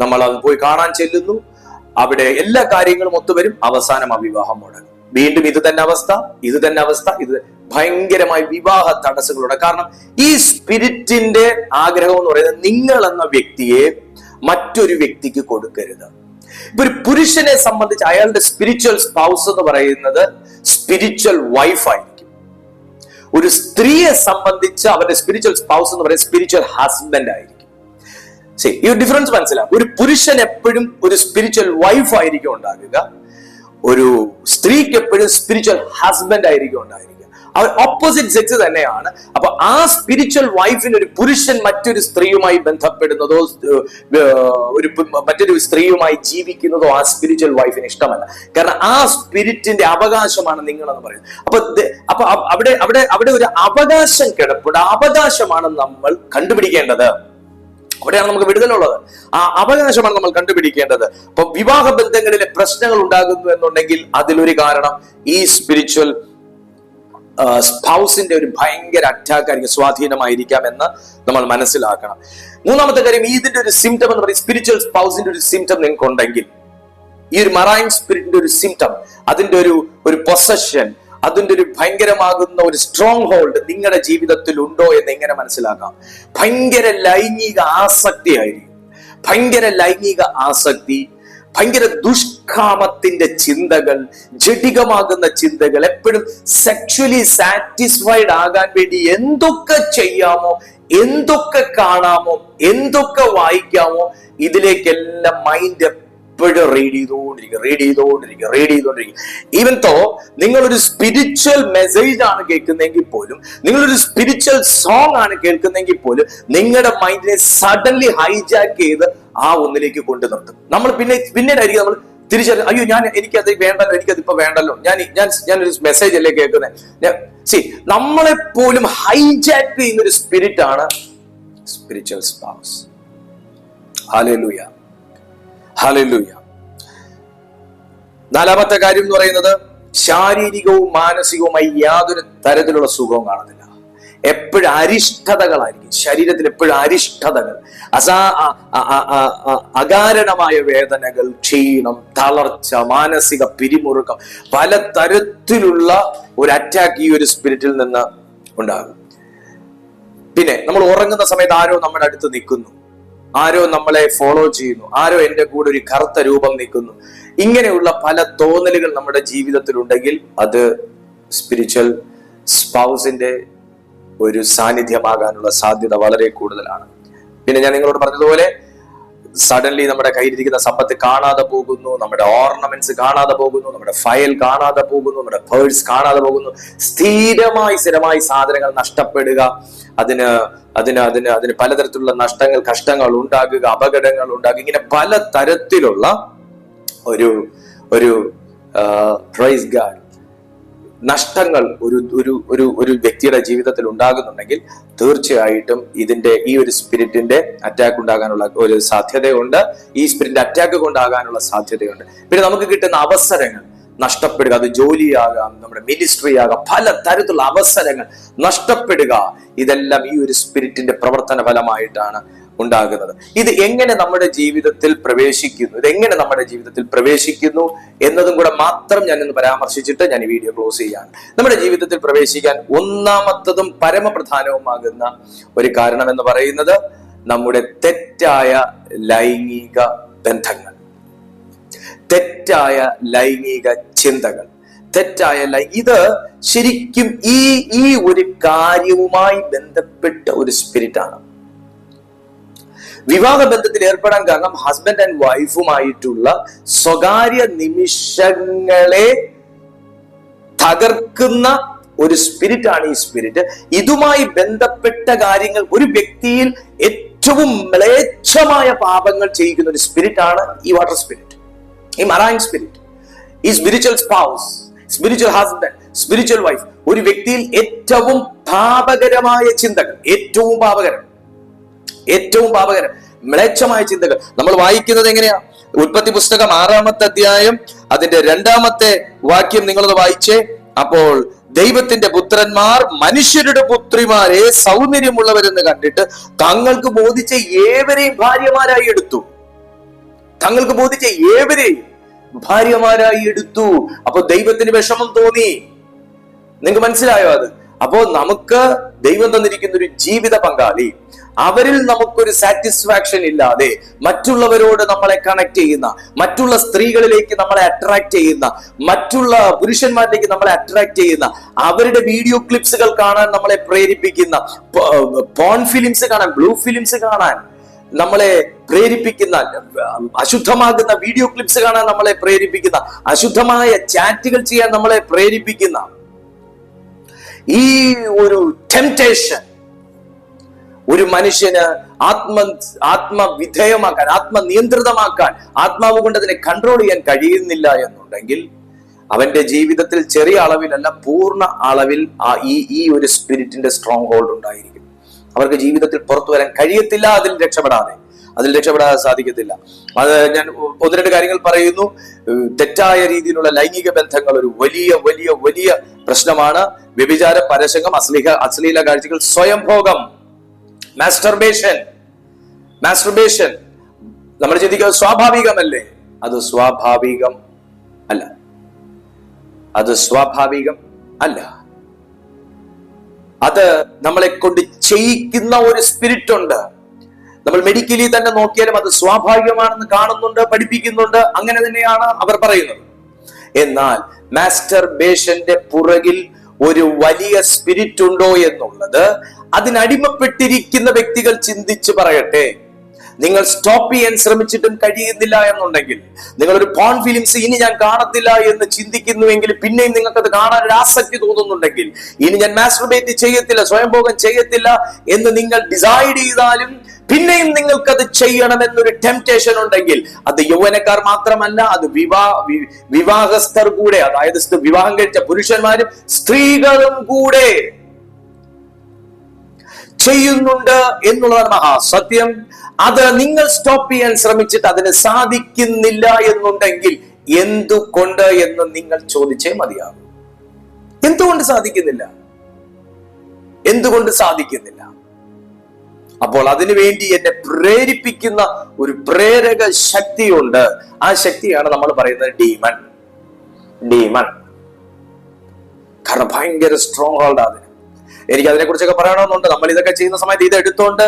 നമ്മൾ അത് പോയി കാണാൻ ചെല്ലുന്നു. അവിടെ എല്ലാ കാര്യങ്ങളും ഒത്തുവരും. അവസാനം ആ വിവാഹം മുടങ്ങും. വീണ്ടും ഇത് തന്നെ അവസ്ഥ ഇത് തന്നെ അവസ്ഥ ഇത് ഭയങ്കരമായി വിവാഹ തടസ്സങ്ങളുണ്ട് കാരണം ഈ സ്പിരിറ്റിന്റെ ആഗ്രഹം എന്ന് പറയുന്നത് നിങ്ങൾ എന്ന വ്യക്തിയെ മറ്റൊരു വ്യക്തിക്ക് കൊടുക്കരുത്. ഇപ്പൊ ഒരു പുരുഷനെ സംബന്ധിച്ച് അയാളുടെ സ്പിരിച്വൽ സ്പൗസ് എന്ന് പറയുന്നത് സ്പിരിച്വൽ വൈഫായിരിക്കും ഒരു സ്ത്രീയെ സംബന്ധിച്ച് അവരുടെ സ്പിരിച്വൽ സ്പൗസ് എന്ന് പറയുന്നത് സ്പിരിച്വൽ ഹസ്ബൻഡ് ആയിരിക്കും. ഈ ഡിഫറൻസ് മനസ്സിലാവും ഒരു പുരുഷൻ എപ്പോഴും ഒരു സ്പിരിച്വൽ വൈഫ് ആയിരിക്കും ഉണ്ടാകുക. ഒരു സ്ത്രീക്ക് എപ്പോഴും സ്പിരിച്വൽ ഹസ്ബൻഡ് ആയിരിക്കും ഉണ്ടായിരിക്കുക അവർ ഓപ്പോസിറ്റ് സെക്സ് തന്നെയാണ്. അപ്പൊ ആ സ്പിരിച്വൽ വൈഫിന് ഒരു പുരുഷൻ മറ്റൊരു സ്ത്രീയുമായി ബന്ധപ്പെടുന്നതോ ഒരു മറ്റൊരു സ്ത്രീയുമായി ജീവിക്കുന്നതോ ആ സ്പിരിച്വൽ വൈഫിന് ഇഷ്ടമല്ല. കാരണം ആ സ്പിരിറ്റിന്റെ അവകാശമാണ് നിങ്ങളെന്ന് പറയുന്നത്. അപ്പൊ അപ്പൊ അവ- അവിടെ അവിടെ അവിടെ ഒരു അവകാശം കിടപ്പുണ്ട്. അവകാശമാണ് നമ്മൾ കണ്ടുപിടിക്കേണ്ടത്. അവിടെയാണ് നമുക്ക് വിടുതലുള്ളത് ആ അവകാശമാണ് നമ്മൾ കണ്ടുപിടിക്കേണ്ടത്. അപ്പൊ വിവാഹ ബന്ധങ്ങളിലെ പ്രശ്നങ്ങൾ ഉണ്ടാകുന്നു എന്നുണ്ടെങ്കിൽ അതിലൊരു കാരണം ഈ സ്പിരിച്വൽ സ്പൗസിന്റെ ഒരു ഭയങ്കര അറ്റാക്ക് ആയിരിക്കും സ്വാധീനമായിരിക്കാം എന്ന് നമ്മൾ മനസ്സിലാക്കണം. മൂന്നാമത്തെ കാര്യം ഇതിന്റെ ഒരു സിംറ്റം എന്ന് പറയും സ്പിരിച്വൽ സ്പൗസിന്റെ ഒരു സിംറ്റം നിങ്ങൾക്ക് ഉണ്ടെങ്കിൽ ഈ ഒരു മറൈൻ സ്പിരിറ്റിന്റെ ഒരു സിംറ്റം അതിന്റെ ഒരു ഒരു പൊസഷൻ അതിന്റെ ഒരു ഭയങ്കരമാകുന്ന ഒരു സ്ട്രോങ് ഹോൾഡ് നിങ്ങളുടെ ജീവിതത്തിൽ ഉണ്ടോ എന്ന് എങ്ങനെ മനസ്സിലാക്കാം? ഭയങ്കര ലൈംഗിക ആസക്തി ആയിരിക്കും ഭയങ്കര ലൈംഗിക ആസക്തി ഭയങ്കര ദുഷ്കാമത്തിന്റെ ചിന്തകൾ ജഡികമാകുന്ന ചിന്തകൾ എപ്പോഴും സെക്ഷലി സാറ്റിസ്ഫൈഡ് ആകാൻ വേണ്ടി എന്തൊക്കെ ചെയ്യാമോ എന്തൊക്കെ കാണാമോ എന്തൊക്കെ വായിക്കാമോ ഇതിലേക്കെല്ലാം മൈൻഡ് എപ്പോഴും റീഡ് ചെയ്തുകൊണ്ടിരിക്കുക റീഡ് ചെയ്തുകൊണ്ടിരിക്കുക റീഡ് ചെയ്തുകൊണ്ടിരിക്കുക ഈവൻ തോ നിങ്ങളൊരു സ്പിരിച്വൽ മെസ്സേജ് ആണ് കേൾക്കുന്നതെങ്കിൽ പോലും നിങ്ങളൊരു സ്പിരിച്വൽ സോങ് ആണ് കേൾക്കുന്നതെങ്കിൽ പോലും നിങ്ങളുടെ മൈൻഡിനെ സഡൻലി ഹൈജാക്ക് ചെയ്ത് ആ ഒന്നിലേക്ക് കൊണ്ടു നിർത്തും. നമ്മൾ പിന്നെ പിന്നീടായിരിക്കും നമ്മൾ തിരിച്ചറിയും അയ്യോ ഞാൻ എനിക്കത് വേണ്ടല്ലോ എനിക്കത് ഇപ്പൊ വേണ്ടല്ലോ. ഞാൻ ഞാൻ ഞാനൊരു മെസ്സേജ് അല്ലേ കേൾക്കുന്നത് സി നമ്മളെപ്പോലും ഹൈജാക്ക് ചെയ്യുന്ന ഒരു സ്പിരിറ്റ് ആണ് സ്പിരിച്വൽ സ്പാസ് ഹാലൂയ ഹാലൂയ നാലാമത്തെ കാര്യം എന്ന് പറയുന്നത് ശാരീരികവും മാനസികവുമായി യാതൊരു തരത്തിലുള്ള സുഖവും കാണുന്നില്ല. എപ്പോഴും അരിഷ്ടതകളായിരിക്കും. ശരീരത്തിൽ എപ്പോഴും അരിഷ്ടതകൾ. അസാ അകാരണമായ വേദനകൾ ക്ഷീണം തളർച്ച മാനസിക പിരിമുറുക്കം പല തരത്തിലുള്ള ഒരു അറ്റാക്ക് ഈ ഒരു സ്പിരിറ്റിൽ നിന്ന് ഉണ്ടാകും. പിന്നെ നമ്മൾ ഉറങ്ങുന്ന സമയത്ത് ആരോ നമ്മുടെ അടുത്ത് നിൽക്കുന്നു. ആരോ നമ്മളെ ഫോളോ ചെയ്യുന്നു. ആരോ എന്റെ കൂടെ ഒരു കറുത്ത രൂപം നിൽക്കുന്നു. ഇങ്ങനെയുള്ള പല തോന്നലുകൾ നമ്മുടെ ജീവിതത്തിൽ ഉണ്ടെങ്കിൽ അത് സ്പിരിച്വൽ സ്പൗസിന്റെ ഒരു സാന്നിധ്യമാകാനുള്ള സാധ്യത വളരെ കൂടുതലാണ്. പിന്നെ ഞാൻ നിങ്ങളോട് പറഞ്ഞതുപോലെ സഡൻലി നമ്മുടെ കയ്യിലിരിക്കുന്ന സമ്പത്ത് കാണാതെ പോകുന്നു നമ്മുടെ ഓർണമെന്റ്സ് കാണാതെ പോകുന്നു നമ്മുടെ ഫയൽ കാണാതെ പോകുന്നു നമ്മുടെ പേഴ്സ് കാണാതെ പോകുന്നു. സ്ഥിരമായി സ്ഥിരമായി സാധനങ്ങൾ നഷ്ടപ്പെടുക അതിന് അതിന് അതിന് അതിന് പലതരത്തിലുള്ള നഷ്ടങ്ങൾ കഷ്ടങ്ങൾ ഉണ്ടാകുക അപകടങ്ങൾ ഉണ്ടാകുക ഇങ്ങനെ പല തരത്തിലുള്ള ഒരു ഒരു പ്രൈസ് ഗാഡ് നഷ്ടങ്ങൾ ഒരു ഒരു ഒരു ഒരു വ്യക്തിയുടെ ജീവിതത്തിൽ ഉണ്ടാകുന്നുണ്ടെങ്കിൽ തീർച്ചയായിട്ടും ഇതിന്റെ ഈ ഒരു സ്പിരിറ്റിന്റെ അറ്റാക്ക് ഉണ്ടാകാനുള്ള ഒരു സാധ്യതയുണ്ട്. ഈ സ്പിരിറ്റിന്റെ അറ്റാക്ക് കൊണ്ടാകാനുള്ള സാധ്യതയുണ്ട്. പിന്നെ നമുക്ക് കിട്ടുന്ന അവസരങ്ങൾ. നഷ്ടപ്പെടുക അത് ജോലിയാകാം നമ്മുടെ മിനിസ്ട്രി ആകാം പല തരത്തിലുള്ള അവസരങ്ങൾ. നഷ്ടപ്പെടുക ഇതെല്ലാം ഈ ഒരു സ്പിരിറ്റിന്റെ പ്രവർത്തന ഫലമായിട്ടാണ് ഉണ്ടാകുന്നത്. ഇത് എങ്ങനെ നമ്മുടെ ജീവിതത്തിൽ പ്രവേശിക്കുന്നു? ഇത് എങ്ങനെ നമ്മുടെ ജീവിതത്തിൽ പ്രവേശിക്കുന്നു എന്നതും കൂടെ മാത്രം ഞാൻ ഇന്ന് പരാമർശിച്ചിട്ട് ഞാൻ ഈ വീഡിയോ ക്ലോസ് ചെയ്യാണ് നമ്മുടെ ജീവിതത്തിൽ പ്രവേശിക്കാൻ ഒന്നാമത്തതും പരമപ്രധാനവുമാകുന്ന ഒരു കാരണം എന്ന് പറയുന്നത് നമ്മുടെ തെറ്റായ ലൈംഗിക ബന്ധങ്ങൾ. തെറ്റായ ലൈംഗിക ചിന്തകൾ. തെറ്റായ ലൈ ഇത് ശരിക്കും ഈ ഈ ഒരു കാര്യവുമായി ബന്ധപ്പെട്ട ഒരു സ്പിരിറ്റാണ് വിവാഹ ബന്ധത്തിൽ ഏർപ്പെടാൻ കാരണം ഹസ്ബൻഡ് ആൻഡ് വൈഫുമായിട്ടുള്ള സ്വകാര്യ നിമിഷങ്ങളെ തകർക്കുന്ന ഒരു സ്പിരിറ്റ് ആണ് ഈ സ്പിരിറ്റ് ഇതുമായി ബന്ധപ്പെട്ട കാര്യങ്ങൾ ഒരു വ്യക്തിയിൽ ഏറ്റവും മ്ലേച്ഛമായ പാപങ്ങൾ ചെയ്യിക്കുന്ന ഒരു സ്പിരിറ്റ് ആണ് ഈ വാട്ടർ സ്പിരിറ്റ് ഈ മറൈൻ സ്പിരിറ്റ് ഈ spiritual spouse spiritual husband spiritual wife ഒരു വ്യക്തിയിൽ ഏറ്റവും പാപകരമായ ചിന്തകൾ ഏറ്റവും പാപകരം ഏറ്റവും പാപകരം. മ്ലേച്ഛമായ ചിന്തകൾ. നമ്മൾ വായിക്കുന്നത് എങ്ങനെയാ? ഉൽപ്പത്തി പുസ്തകം ആറാമത്തെ അധ്യായം അതിന്റെ രണ്ടാമത്തെ വാക്യം നിങ്ങളത് വായിച്ചേ. അപ്പോൾ ദൈവത്തിന്റെ പുത്രന്മാർ മനുഷ്യരുടെ പുത്രിമാരെ സൗന്ദര്യമുള്ളവരെന്ന് കണ്ടിട്ട് തങ്ങൾക്ക് ബോധിച്ച ഏവരെയും ഭാര്യമാരായി എടുത്തു. തങ്ങൾക്ക് ബോധിച്ച ഏവരെയും ഭാര്യമാരായി എടുത്തു. അപ്പൊ ദൈവത്തിന് വിഷമം തോന്നി. നിങ്ങൾക്ക് മനസ്സിലായോ അത്? അപ്പോ നമുക്ക് ദൈവം തന്നിരിക്കുന്ന ഒരു ജീവിത പങ്കാളി അവരിൽ നമുക്കൊരു സാറ്റിസ്ഫാക്ഷൻ ഇല്ലാതെ മറ്റുള്ളവരോട് നമ്മളെ കണക്ട് ചെയ്യുന്ന മറ്റുള്ള സ്ത്രീകളിലേക്ക് നമ്മളെ അട്രാക്ട് ചെയ്യുന്ന മറ്റുള്ള പുരുഷന്മാരിലേക്ക് നമ്മളെ അട്രാക്ട് ചെയ്യുന്ന അവരുടെ വീഡിയോ ക്ലിപ്സുകൾ കാണാൻ നമ്മളെ പ്രേരിപ്പിക്കുന്ന പോൺ ഫിലിംസ് കാണാൻ ബ്ലൂ ഫിലിംസ് കാണാൻ നമ്മളെ പ്രേരിപ്പിക്കുന്ന അശുദ്ധമാകുന്ന വീഡിയോ ക്ലിപ്സ് കാണാൻ നമ്മളെ പ്രേരിപ്പിക്കുന്ന അശുദ്ധമായ ചാറ്റുകൾ ചെയ്യാൻ നമ്മളെ പ്രേരിപ്പിക്കുന്ന ഈ ഒരു ടെംപ്റ്റേഷൻ ഒരു മനുഷ്യന് ആത്മ ആത്മവിധേയമാക്കാൻ ആത്മനിയന്ത്രിതമാക്കാൻ ആത്മാവ് കൊണ്ട് അതിനെ കൺട്രോൾ ചെയ്യാൻ കഴിയുന്നില്ല എന്നുണ്ടെങ്കിൽ അവന്റെ ജീവിതത്തിൽ ചെറിയ അളവിലല്ല പൂർണ അളവിൽ ആ ഈ ഈ ഒരു സ്പിരിറ്റിന്റെ സ്ട്രോങ് ഹോൾഡ് ഉണ്ടായിരിക്കും. അവർക്ക് ജീവിതത്തിൽ പുറത്തു വരാൻ കഴിയത്തില്ല അതിൽ രക്ഷപ്പെടാതെ. അതിൽ രക്ഷപ്പെടാൻ സാധിക്കത്തില്ല. അത് ഞാൻ ഒന്ന് രണ്ട് കാര്യങ്ങൾ പറയുന്നു. തെറ്റായ രീതിയിലുള്ള ലൈംഗിക ബന്ധങ്ങൾ ഒരു വലിയ വലിയ വലിയ പ്രശ്നമാണ്. വ്യഭിചാര പരശങ്കം അശ്ലീല അശ്ലീല കാഴ്ചകൾ സ്വയംഭോഗം. മാസ്റ്റർബേഷൻ മാസ്റ്റർബേഷൻ നമ്മൾ ചിന്തിക്കുന്നത് സ്വാഭാവികമല്ലേ? അത് സ്വാഭാവികം അല്ല. അത് സ്വാഭാവികം അല്ല. അത് നമ്മളെ കൊണ്ട് ചെയ്യിക്കുന്ന ഒരു സ്പിരിറ്റ് ഉണ്ട്. നമ്മൾ മെഡിക്കലി തന്നെ നോക്കിയാലും അത് സ്വാഭാവികമാണെന്ന് കാണുന്നുണ്ട് പഠിപ്പിക്കുന്നുണ്ട് അങ്ങനെ തന്നെയാണ് അവർ പറയുന്നത്. എന്നാൽ മാസ്റ്റർ ബേഷന്റെ പുറകിൽ ഒരു വലിയ സ്പിരിറ്റ് ഉണ്ടോ എന്നുള്ളത് അതിനടിമപ്പെട്ടിരിക്കുന്ന വ്യക്തികൾ ചിന്തിച്ച് പറയട്ടെ. നിങ്ങൾ സ്റ്റോപ്പ് ചെയ്യാൻ ശ്രമിച്ചിട്ടും കഴിയുന്നില്ല എന്നുണ്ടെങ്കിൽ നിങ്ങൾ ഒരു പോൺ ഫിലിംസ് ഇനി ഞാൻ കാണത്തില്ല എന്ന് ചിന്തിക്കുന്നുവെങ്കിൽ പിന്നെയും നിങ്ങൾക്ക് അത് കാണാൻ ഒരു ആസക്തി തോന്നുന്നുണ്ടെങ്കിൽ ഇനി ഞാൻ മാസ്റ്റർബേറ്റ് ചെയ്യത്തില്ല സ്വയംഭോഗം ചെയ്യത്തില്ല എന്ന് നിങ്ങൾ ഡിസൈഡ് ചെയ്താലും പിന്നെയും നിങ്ങൾക്കത് ചെയ്യണമെന്നൊരു ടെംപ്റ്റേഷൻ ഉണ്ടെങ്കിൽ അത് യൗവനക്കാർ മാത്രമല്ല അത് വിവാ വിവാഹസ്ഥർ കൂടെ അതായത് വിവാഹം കഴിച്ച പുരുഷന്മാരും സ്ത്രീകളും കൂടെ ചെയ്യുന്നുണ്ട് എന്നുള്ളതാണ് മഹാസത്യം. അത് നിങ്ങൾ സ്റ്റോപ്പ് ചെയ്യാൻ ശ്രമിച്ചിട്ട് അതിന് സാധിക്കുന്നില്ല എന്നുണ്ടെങ്കിൽ എന്തുകൊണ്ട് എന്ന് നിങ്ങൾ ചോദിച്ചേ മതിയാകും. എന്തുകൊണ്ട് സാധിക്കുന്നില്ല? എന്തുകൊണ്ട് സാധിക്കുന്നില്ല? അപ്പോൾ അതിനുവേണ്ടി എന്നെ പ്രേരിപ്പിക്കുന്ന ഒരു പ്രേരക ശക്തിയുണ്ട്. ആ ശക്തിയാണ് നമ്മൾ പറയുന്നത് ഡീമൺ ഡീമൺ കാരണം ഭയങ്കര സ്ട്രോങ് ഹോൾഡ് അതിന്. എനിക്ക് അതിനെ കുറിച്ചൊക്കെ പറയണമെന്നുണ്ട്. നമ്മൾ ഇതൊക്കെ ചെയ്യുന്ന സമയത്ത് ഇത് എടുത്തോണ്ട്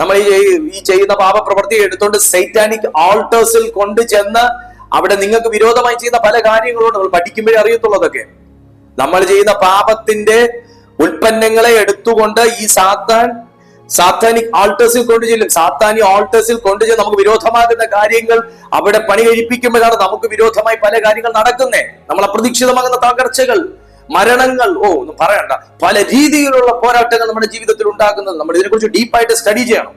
നമ്മൾ ഈ ഈ ചെയ്യുന്ന പാപപ്രവൃത്തി എടുത്തോണ്ട് സൈറ്റാനിക് ആൾട്ടേഴ്സിൽ കൊണ്ട് ചെന്ന് അവിടെ നിങ്ങൾക്ക് വിരോധമായി ചെയ്യുന്ന പല കാര്യങ്ങളുണ്ട്. നമ്മൾ പഠിക്കുമ്പോഴേ അറിയത്തുള്ളതൊക്കെ. നമ്മൾ ചെയ്യുന്ന പാപത്തിന്റെ ഉൽപ്പന്നങ്ങളെ എടുത്തുകൊണ്ട് ഈ സാത്താൻ സാത്താനിക് ആൾട്ടേഴ്സിൽ കൊണ്ടു ചെല്ലും. സാത്താനി ആൾട്ടേഴ്സിൽ കൊണ്ടു ചെന്ന് നമുക്ക് വിരോധമാകുന്ന കാര്യങ്ങൾ അവിടെ പണി കഴിപ്പിക്കുമ്പോഴാണ് നമുക്ക് വിരോധമായി പല കാര്യങ്ങൾ നടക്കുന്നേ. നമ്മൾ അപ്രതീക്ഷിതമാകുന്ന തകർച്ചകൾ മരണങ്ങൾ ഓ ഒന്നും പറയണ്ട. പല രീതിയിലുള്ള പോരാട്ടങ്ങൾ നമ്മുടെ ജീവിതത്തിൽ ഉണ്ടാക്കുന്നത്. നമ്മൾ ഇതിനെക്കുറിച്ച് ഡീപ്പായിട്ട് സ്റ്റഡി ചെയ്യണം.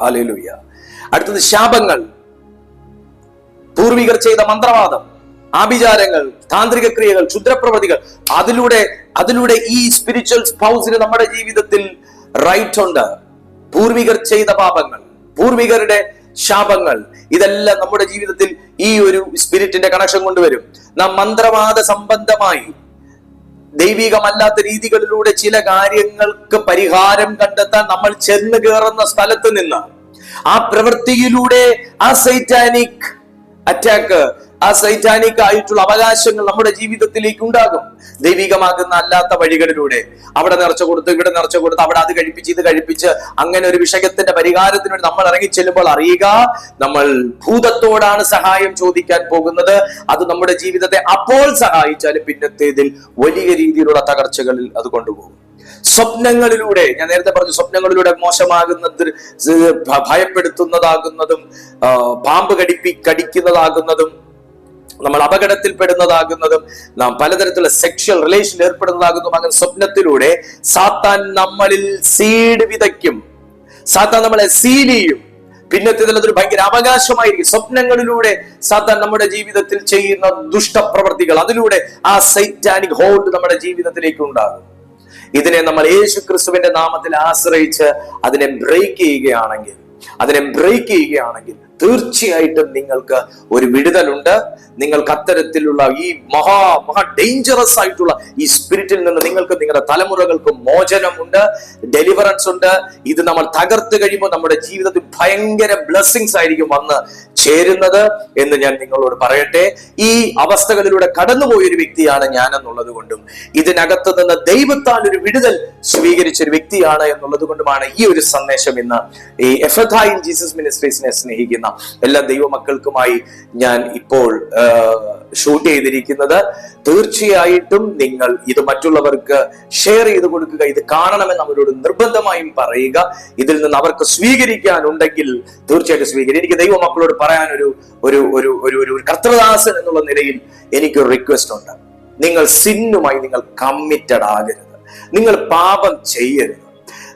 ഹാലേലൂയ അടുത്തത് ശാപങ്ങൾ. പൂർവികർ ചെയ്ത മന്ത്രവാദം ആഭിചാരങ്ങൾ താന്ത്രിക ക്രിയകൾ ക്ഷുദ്രപ്രവൃത്തികൾ. അതിലൂടെ അതിലൂടെ ഈ സ്പിരിച്വൽ സ്പൗസിന് നമ്മുടെ ജീവിതത്തിൽ റൈറ്റ് ഉണ്ട്. പൂർവികർ ചെയ്ത പാപങ്ങൾ പൂർവികരുടെ ശാപങ്ങൾ ഇതെല്ലാം നമ്മുടെ ജീവിതത്തിൽ ഈ ഒരു സ്പിരിറ്റിന്റെ കണക്ഷൻ കൊണ്ടുവരും. നാം മന്ത്രവാദ സംബന്ധമായി ദൈവികമല്ലാത്ത രീതികളിലൂടെ ചില കാര്യങ്ങൾക്ക് പരിഹാരം കണ്ടെത്താൻ നമ്മൾ ചെന്ന് കയറുന്ന സ്ഥലത്ത് നിന്ന് ആ പ്രവൃത്തിയിലൂടെ ആ സൈറ്റാനിക് അറ്റാക്ക് ആ സൈറ്റാനിക് ആയിട്ടുള്ള അവകാശങ്ങൾ നമ്മുടെ ജീവിതത്തിലേക്ക് ഉണ്ടാകും. ദൈവികമാകുന്ന അല്ലാത്ത വഴികളിലൂടെ. അവിടെ നിറച്ചു കൊടുത്ത് ഇവിടെ നിറച്ചു കൊടുത്ത് അവിടെ അത് കഴിപ്പിച്ച് ഇത് കഴിപ്പിച്ച് അങ്ങനെ ഒരു വിഷയത്തിന്റെ പരിഹാരത്തിന് വേണ്ടി നമ്മൾ ഇറങ്ങി ചെല്ലുമ്പോൾ അറിയുക നമ്മൾ ഭൂതത്തോടാണ് സഹായം ചോദിക്കാൻ പോകുന്നത്. അത് നമ്മുടെ ജീവിതത്തെ അപ്പോൾ സഹായിച്ചാലും പിന്നത്തേതിൽ വലിയ രീതിയിലുള്ള തകർച്ചകളിൽ അത് കൊണ്ടുപോകും. സ്വപ്നങ്ങളിലൂടെ ഞാൻ നേരത്തെ പറഞ്ഞു സ്വപ്നങ്ങളിലൂടെ മോശമാകുന്നത് ഭയപ്പെടുത്തുന്നതാകുന്നതും പാമ്പ് കടിപ്പി കടിക്കുന്നതാകുന്നതും നമ്മൾ അപകടത്തിൽപ്പെടുന്നതാകുന്നതും നാം പലതരത്തിലുള്ള സെക്ഷൽ റിലേഷൻ ഏർപ്പെടുന്നതാകുന്നതും അങ്ങനെ സ്വപ്നത്തിലൂടെ സാത്താൻ നമ്മളിൽ സീഡ് വിതയ്ക്കും. സാത്താൻ നമ്മളെ സീൽ ചെയ്യും. പിന്നത്തെ അതൊരു ഭയങ്കര അവകാശമായിരിക്കും. സ്വപ്നങ്ങളിലൂടെ സാത്താൻ നമ്മുടെ ജീവിതത്തിൽ ചെയ്യുന്ന ദുഷ്ടപ്രവർത്തികൾ അതിലൂടെ ആ സൈറ്റാനിക് ഹോൾഡ് നമ്മുടെ ജീവിതത്തിലേക്ക് ഉണ്ടാകും. ഇതിനെ നമ്മൾ യേശു ക്രിസ്തുവിന്റെ നാമത്തിൽ ആശ്രയിച്ച് അതിനെ ബ്രേക്ക് ചെയ്യുകയാണെങ്കിൽ അതിനെ ബ്രേക്ക് ചെയ്യുകയാണെങ്കിൽ തീർച്ചയായിട്ടും നിങ്ങൾക്ക് ഒരു വിടുതലുണ്ട്. നിങ്ങൾക്ക് അത്തരത്തിലുള്ള ഈ മഹാ മഹാ ഡേഞ്ചറസ് ആയിട്ടുള്ള ഈ സ്പിരിറ്റിൽ നിന്ന് നിങ്ങൾക്ക് നിങ്ങളുടെ തലമുറകൾക്ക് മോചനമുണ്ട് ഡെലിവറൻസ് ഉണ്ട്. ഇത് നമ്മൾ തകർത്ത് കഴിയുമ്പോൾ നമ്മുടെ ജീവിതത്തിൽ ഭയങ്കര ബ്ലെസ്സിങ്സ് ആയിരിക്കും വന്ന് ചേരുന്നത് എന്ന് ഞാൻ നിങ്ങളോട് പറയട്ടെ. ഈ അവസ്ഥകളിലൂടെ കടന്നുപോയ ഒരു വ്യക്തിയാണ് ഞാൻ എന്നുള്ളത് കൊണ്ടും ഇതിനകത്ത് നിന്ന് ദൈവത്താൽ ഒരു വിടുതൽ സ്വീകരിച്ച ഒരു വ്യക്തിയാണ് എന്നുള്ളത് കൊണ്ടുമാണ് ഈ ഒരു സന്ദേശം ഇന്ന് ഈ എഫഥായിൻ ജീസസ് മിനിസ്ട്രീസിനെ സ്നേഹിക്കുന്ന എല്ലാ ദൈവമക്കൾക്കുമായി ഞാൻ ഇപ്പോൾ ഷൂട്ട് ചെയ്തിരിക്കുന്നത്. തീർച്ചയായിട്ടും നിങ്ങൾ ഇത് മറ്റുള്ളവർക്ക് ഷെയർ ചെയ്ത് കൊടുക്കുക ഇത് കാണണമെന്ന് അവരോട് നിർബന്ധമായും പറയുക. ഇതിൽ നിന്ന് അവർക്ക് സ്വീകരിക്കാനുണ്ടെങ്കിൽ തീർച്ചയായിട്ടും സ്വീകരിക്കുക എനിക്ക് ദൈവമക്കളോട് പറയാൻ ഒരു ഒരു ഒരു ഒരു ഒരു കർത്തൃദാസൻ എന്നുള്ള നിലയിൽ എനിക്കൊരു റിക്വസ്റ്റ് ഉണ്ട്. നിങ്ങൾ സിന്നുമായി നിങ്ങൾ കമ്മിറ്റഡ് ആകരുത്. നിങ്ങൾ പാപം ചെയ്യരുത്.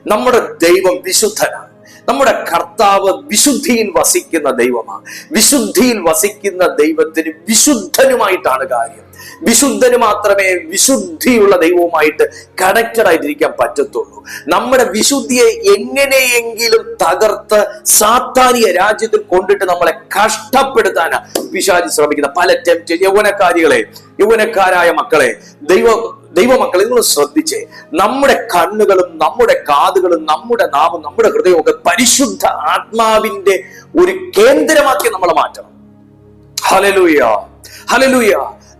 നമ്മുടെ ദൈവം വിശുദ്ധനാണ്. നമ്മുടെ കർത്താവ് വിശുദ്ധിയിൽ വസിക്കുന്ന ദൈവമാണ്. വിശുദ്ധിയിൽ വസിക്കുന്ന ദൈവത്തിന് വിശുദ്ധനുമായിട്ടാണ് കാര്യം. വിശുദ്ധന് മാത്രമേ വിശുദ്ധിയുള്ള ദൈവവുമായിട്ട് കണക്റ്റഡ് ആയിട്ടിരിക്കാൻ പറ്റത്തുള്ളൂ. നമ്മുടെ വിശുദ്ധിയെ എങ്ങനെയെങ്കിലും തകർത്ത് സാത്താനിയ രാജ്യത്തിൽ കൊണ്ടിട്ട് നമ്മളെ കഷ്ടപ്പെടുത്താനാ പിശാചി ശ്രമിക്കുന്ന പല ടെംപ്റ്റ് യൗവനക്കാരികളെ യൗവനക്കാരായ മക്കളെ ദൈവ ദൈവമക്കളെ നിങ്ങൾ ശ്രദ്ധിച്ചേ. നമ്മുടെ കണ്ണുകളും നമ്മുടെ കാതുകളും നമ്മുടെ നാവും നമ്മുടെ ഹൃദയവും പരിശുദ്ധ ആത്മാവിന്റെ ഒരു കേന്ദ്രമാക്കി നമ്മളെ മാറ്റണം. ഹലലൂയ ഹലലൂയ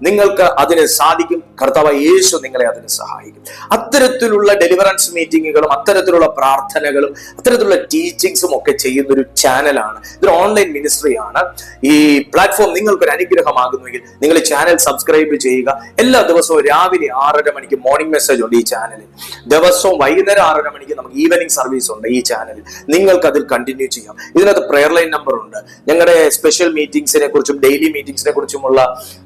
നിങ്ങൾക്ക് അതിന് സാധിക്കും. കർത്താവ് യേശു നിങ്ങളെ അതിന് സഹായിക്കും. അത്തരത്തിലുള്ള ഡെലിവറൻസ് മീറ്റിങ്ങുകളും അത്തരത്തിലുള്ള പ്രാർത്ഥനകളും അത്തരത്തിലുള്ള ടീച്ചിങ്സും ഒക്കെ ചെയ്യുന്ന ഒരു ചാനലാണ് ഇതൊരു ഓൺലൈൻ മിനിസ്ട്രിയാണ് ഈ പ്ലാറ്റ്ഫോം നിങ്ങൾക്കൊരു അനുഗ്രഹമാകുന്നുവെങ്കിൽ നിങ്ങൾ ചാനൽ സബ്സ്ക്രൈബ് ചെയ്യുക. എല്ലാ ദിവസവും രാവിലെ ആറര മണിക്ക് മോർണിംഗ് മെസ്സേജ് ഉണ്ട് ഈ ചാനലിൽ ദിവസവും വൈകുന്നേരം ആറര മണിക്ക് നമുക്ക് ഈവനിങ് സർവീസ് ഉണ്ട് ഈ ചാനലിൽ നിങ്ങൾക്ക് അതിൽ കണ്ടിന്യൂ ചെയ്യാം. ഇതിനകത്ത് പ്രെയർ ലൈൻ നമ്പർ ഉണ്ട്. ഞങ്ങളുടെ സ്പെഷ്യൽ മീറ്റിംഗ്സിനെ കുറിച്ചും ഡെയിലി മീറ്റിംഗ്സിനെ കുറിച്ചുമുള്ള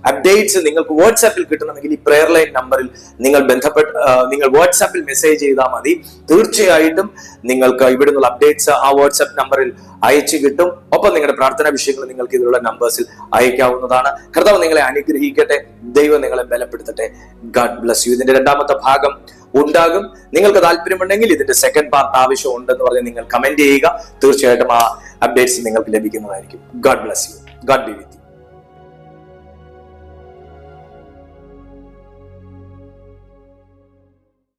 അപ്ഡേറ്റ്സ് നിങ്ങൾക്ക് വാട്സാപ്പിൽ കിട്ടണമെങ്കിൽ ഈ പ്രെയർ ലൈൻ നമ്പറിൽ നിങ്ങൾ ബന്ധപ്പെട്ട് നിങ്ങൾ വാട്സാപ്പിൽ മെസ്സേജ് ചെയ്താൽ മതി. തീർച്ചയായിട്ടും നിങ്ങൾക്ക് ഇവിടെ നിന്നുള്ള അപ്ഡേറ്റ്സ് ആ വാട്സാപ്പ് നമ്പറിൽ അയച്ചു കിട്ടും. ഒപ്പം നിങ്ങളുടെ പ്രാർത്ഥനാ വിഷയങ്ങൾ നിങ്ങൾക്ക് ഇതിലുള്ള നമ്പേഴ്സിൽ അയക്കാവുന്നതാണ്. കർത്താവ് നിങ്ങളെ അനുഗ്രഹിക്കട്ടെ. ദൈവം നിങ്ങളെ ബലപ്പെടുത്തട്ടെ. ഗാഡ് ബ്ലസ് യു ഇതിന്റെ രണ്ടാമത്തെ ഭാഗം ഉണ്ടാകും. നിങ്ങൾക്ക് താല്പര്യമുണ്ടെങ്കിൽ ഇതിന്റെ സെക്കൻഡ് പാർട്ട് ആവശ്യം ഉണ്ടെന്ന് പറഞ്ഞ് നിങ്ങൾ കമന്റ് ചെയ്യുക. തീർച്ചയായിട്ടും ആ അപ്ഡേറ്റ്സ് നിങ്ങൾക്ക് ലഭിക്കുന്നതായിരിക്കും. God bless you God be with